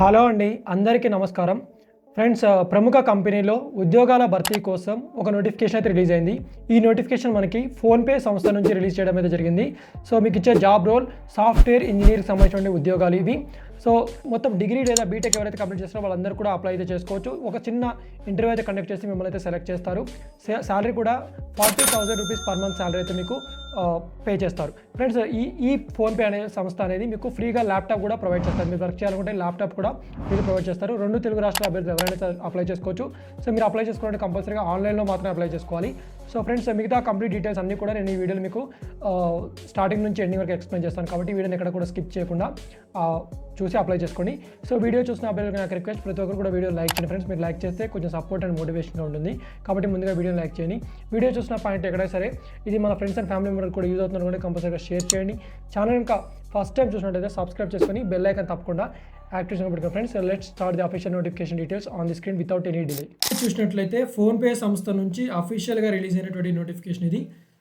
Hello అండి అందరికీ నమస్కారం. ఫ్రెండ్స్ ప్రముఖ కంపెనీలో ఉద్యోగాల భర్తీ కోసం ఒక నోటిఫికేషన్ అయితే రిలీజ్ అయింది. ఈ నోటిఫికేషన్ మనకి ఫోన్పే సంస్థ నుంచి రిలీజ్ చేయడం అయితే జరిగింది. సో మీకు ఇచ్చే జాబ్ రోల్ సాఫ్ట్వేర్ ఇంజనీర్కి సంబంధించిన ఉద్యోగాలు ఇవి. సో మొత్తం డిగ్రీ లేదా బీటెక్ ఎవరైతే కంప్లీట్ చేస్తారో వాళ్ళందరూ కూడా అప్లై అయితే చేసుకోవచ్చు. ఒక చిన్న ఇంటర్వ్యూ అయితే కండక్ట్ చేసి మిమ్మల్ని అయితే సెలెక్ట్ చేస్తారు. శాలరీ కూడా forty thousand rupees per month salary అయితే మీకు పే చేస్తారు. ఫ్రెండ్స్ ఈ ఈ ఫోన్పే అనే సంస్థ అనేది మీకు ఫ్రీగా ల్యాప్టాప్ కూడా ప్రొవైడ్ చేస్తారు. మీరు వర్క్ చేయాలనుకుంటే ల్యాప్టాప్ కూడా మీరు ప్రొవైడ్ చేస్తారు. రెండు తెలుగు రాష్ట్రాల అభ్యర్థులు ఎవరైనా అప్లై చేసుకోవచ్చు. సో మీరు అప్లై చేసుకోవాలంటే కంపల్సరీగా ఆన్లైన్లో మాత్రమే అప్లై చేసుకోవాలి. సో ఫ్రెండ్స్ మిగతా కంప్లీట్ డీటెయిల్స్ అన్నీ కూడా నేను ఈ వీడియోలో మీకు స్టార్టింగ్ నుంచి ఎండింగ్ వరకు ఎక్స్ప్లెయిన్ చేస్తాను. కాబట్టి వీడియోని ఎక్కడ కూడా స్కిప్ చేయకుండా చూసి అప్లై చేసుకోండి. సో వీడియో చూసిన అబ్బాయిలకు నాకు రిక్వెస్ట్ ప్రతి ఒక్కరు కూడా వీడియో లైక్ చేయండి ఫ్రెండ్స్ మీరు లైక్ చేస్తే కొంచెం సపోర్ట్ అండ్ మోటివేషన్గా ఉంటుంది. కాబట్టి ముందుగా వీడియోని లైక్ చేయండి. వీడియో చూసిన పాయింట్ ఎక్కడైనా సరే ఇది మన ఫ్రెండ్స్ అండ్ ఫ్యామిలీ మెంబర్ కూడా యూజ్ అవుతున్నారు. కూడా కంపల్సరీగా షేర్ చేయండి. ఛానల్ ఇంకా ఫస్ట్ టైం చూసినట్టయితే సబ్స్క్రైబ్ చేసుకొని బెల్ ఐకన్ తప్పకుండా యాక్టివ్ చేయబడుతుంది friends let's start the official notification details on the screen without any delay చూసినట్లయితే ఫోన్పే సంస్థ నుంచి అఫీషియల్గా రిలీజ్ అయినటువంటి నోటిఫికేషన్ ఇది.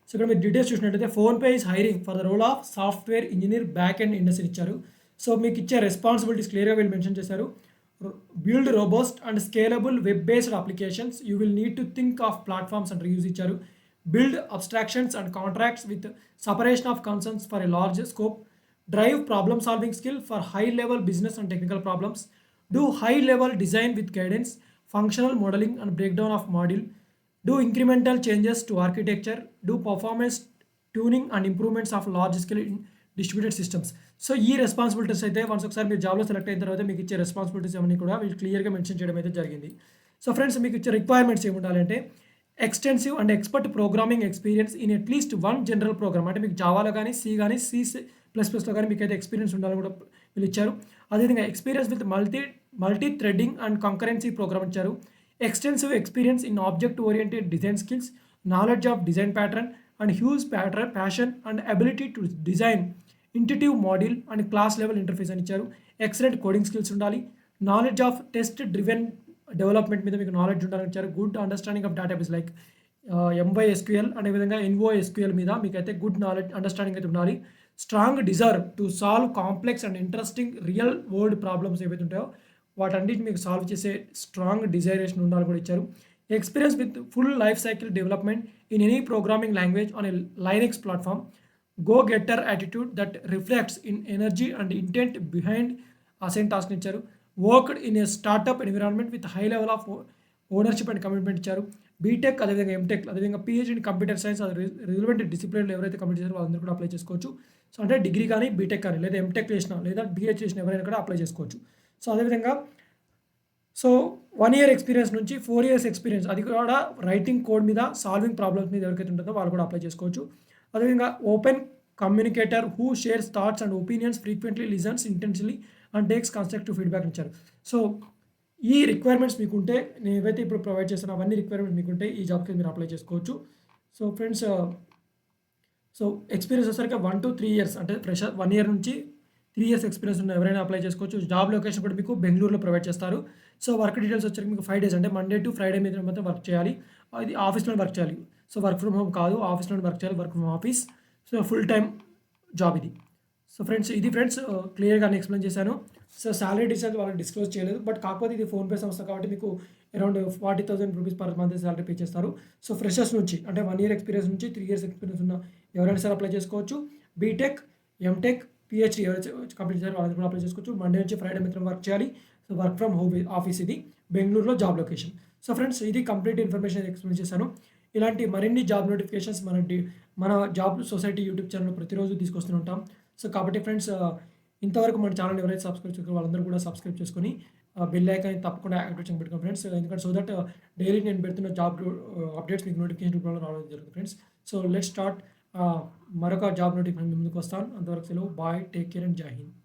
సో ఇక్కడ మీరు డీటెయిల్స్ చూసినట్టయితే PhonePe is hiring for the role of software engineer back and industry ఇచ్చారు. సో మీకు ఇచ్చే రెస్పాన్సిబిలిటీస్ క్లియర్గా వీళ్ళు మెన్షన్ చేశారు. Build robust and scalable web based applications you will need to think of platforms and reviews ఇచ్చారు. Build abstractions and contracts with separation of concerns for a large scope drive problem solving skill for high level business and technical problems do high level design with guidance functional modelling and breakdown of module do incremental changes to architecture do performance tuning and improvements of large skill in systems so ఈ responsibilities అయితే once ఒకసారి మీరు జాబ్లో select అయిన తర్వాత మీకు ఇచ్చే responsibilities అవన్నీ కూడా వీళ్ళు క్లియర్గా మెన్షన్ చేయడం అయితే జరిగింది. సో ఫ్రెండ్స్ మీకు ఇచ్చే రిక్వైర్మెంట్స్ ఏమి ఉండాలంటే extensive and expert programming experience in at least one general program అంటే మీకు జావాలో కానీ సి కానీ సి ప్లస్ ప్లస్లో కానీ మీకు అయితే ఎక్స్పీరియన్స్ ఉండాలని కూడా వీళ్ళు ఇచ్చారు. అదేవిధంగా experience with multi multi threading and concurrency program ఇచ్చారు. Extensive experience in object oriented design skills knowledge of design pattern and huge pattern passion and ability to design intuitive model and class level interface అని ఇచ్చారు. Excellent coding skills ఉండాలి. Knowledge of test driven development మీద మీకు knowledge ఉండాలని ఇచ్చారు good understanding of database like MySQL అనే విధంగా NO SQL మీద మీకు అయితే గుడ్ నాలెడ్జ్ అండర్స్టాండింగ్ అయితే ఉండాలి. Strong deserve to solve complex and interesting real world problems ఏవైతే ఉంటాయో వాటన్నిటి మీకు సాల్వ్ చేసే స్ట్రాంగ్ డిజైరేషన్ ఉండాలని కూడా ఇచ్చారు. Experience with full life cycle development in any programming language on a Linux platform go getter attitude that reflects in energy and intent behind assign task ఇచ్చారు. Worked in a startup environment with high level of ownership and commitment ఇచ్చారు. BTech అదేవిధంగా MTech అదేవిధంగా PhD in computer science అది relevant డిసిప్లిన్లో ఎవరైతే complete చేశారో వాళ్ళందరూ కూడా అప్లై చేసుకోవచ్చు. సో అంటే డిగ్రీ కానీ బీటెక్ కానీ లేదా ఎంటెక్ చేసిన లేదా బిహెచ్ చేసిన ఎవరైనా కూడా అప్లై చేసుకోవచ్చు. సో అదేవిధంగా సో వన్ ఇయర్ ఎక్స్పీరియన్స్ నుంచి ఫోర్ ఇయర్స్ ఎక్స్పీరియన్స్ అది కూడా రైటింగ్ కోడ్ మీద సాల్వింగ్ ప్రాబ్లమ్స్ మీద ఎవరికైతే ఉంటుందో వాళ్ళు కూడా అప్లై చేసుకోవచ్చు. అదేవిధంగా open communicator who shares thoughts and opinions frequently listens intentionally and takes constructive feedback ఇచ్చారు. సో ఈ రిక్వైర్మెంట్స్ మీకుంటే నేను ఏవైతే ఇప్పుడు ప్రొవైడ్ చేస్తానో అవన్నీ రిక్వైర్మెంట్స్ మీకుంటే ఈ జాబ్కి మీరు అప్లై చేసుకోవచ్చు. సో ఫ్రెండ్స్ సో ఎక్స్పీరియన్స్ వచ్చేసరికి వన్ టు త్రీ ఇయర్స్ అంటే ఫ్రెషర్ వన్ ఇయర్ నుంచి త్రీ ఇయర్స్ ఎక్స్పీరియన్స్ ఉన్న ఎవరైనా అప్లై చేసుకోవచ్చు. జాబ్ లొకేషన్ కూడా మీకు బెంగళూరులో ప్రొవైడ్ చేస్తారు. సో వర్క్ డీటెయిల్స్ వచ్చరికి మీకు ఫైవ్ డేస్ అంటే మండే టు ఫ్రైడే మీద మాత్రం వర్క్ చేయాలి. అది ఆఫీస్లో వర్క్ చేయాలి. సో వర్క్ ఫ్రమ్ హోమ్ కాదు ఆఫీస్లో వర్క్ చేయాలి work from office so full time job ఇది. సో ఫ్రెండ్స్ ఇది ఫ్రెండ్స్ క్లియర్గా ఎక్స్ప్లెయిన్ చేశాను. సో శాలరీ డీటెయిల్స్ వాళ్ళకి డిస్క్లోజ్ చేయలేదు. బట్ కాకపోతే ఇది ఫోన్పే సంస్థ కాబట్టి మీకు around forty thousand rupees per month salary pay చేస్తారు. సో ఫ్రెషర్స్ నుంచి అంటే వన్ ఇయర్ ఎక్స్పీరియన్స్ నుంచి త్రీ ఇయర్స్ ఎక్స్పీరియన్స్ ఉన్న ఎవరైనా సరే అప్లై చేసుకోవచ్చు. B Tech M Tech PhD ఎవరైతే కంప్లీట్ చేశారో వాళ్ళకి కూడా అప్లై చేసుకోవచ్చు. మండే నుంచి ఫ్రైడే మిత్రం వర్క్ చేయాలి. So work from home office ఇది. బెంగళూరులో జాబ్ లొకేషన్ సో ఫ్రెండ్స్ ఇది కంప్లీట్ ఇన్ఫర్మేషన్ ఎక్స్ప్లెయిన్ చేశాను. ఇలాంటి మరిన్ని జాబ్ నోటిఫికేషన్స్ మన మన జాబ్ సొసైటీ యూట్యూబ్ ఛానల్ ప్రతిరోజు తీసుకొస్తూ ఉంటాం. సో కాబట్టి ఫ్రెండ్స్ ఇంతవరకు మన ఛానల్ ఎవరైతే సబ్స్క్రైబ్ చేసుకుని వాళ్ళందరూ కూడా సబ్స్క్రైబ్ చేసుకొని బెల్ ఐకాన్ తప్పకుండా యాక్టివేషన్ చేయడం పెట్టుకోండి ఫ్రెండ్స్. ఎందుకంటే సో దట్ డైలీ నేను పెడుతున్న జాబ్ అప్డేట్స్ మీకు నోటిఫికేషన్ రూపంలో రావడం జరుగుతుంది ఫ్రెండ్స్. సో లెట్ స్టార్ట్ మరొక జాబ్ నోటిఫికేషన్ ముందుకు వస్తాను. అంతవరకు సెలవు. బాయ్ టేక్ కేర్ అండ్ జై హింద్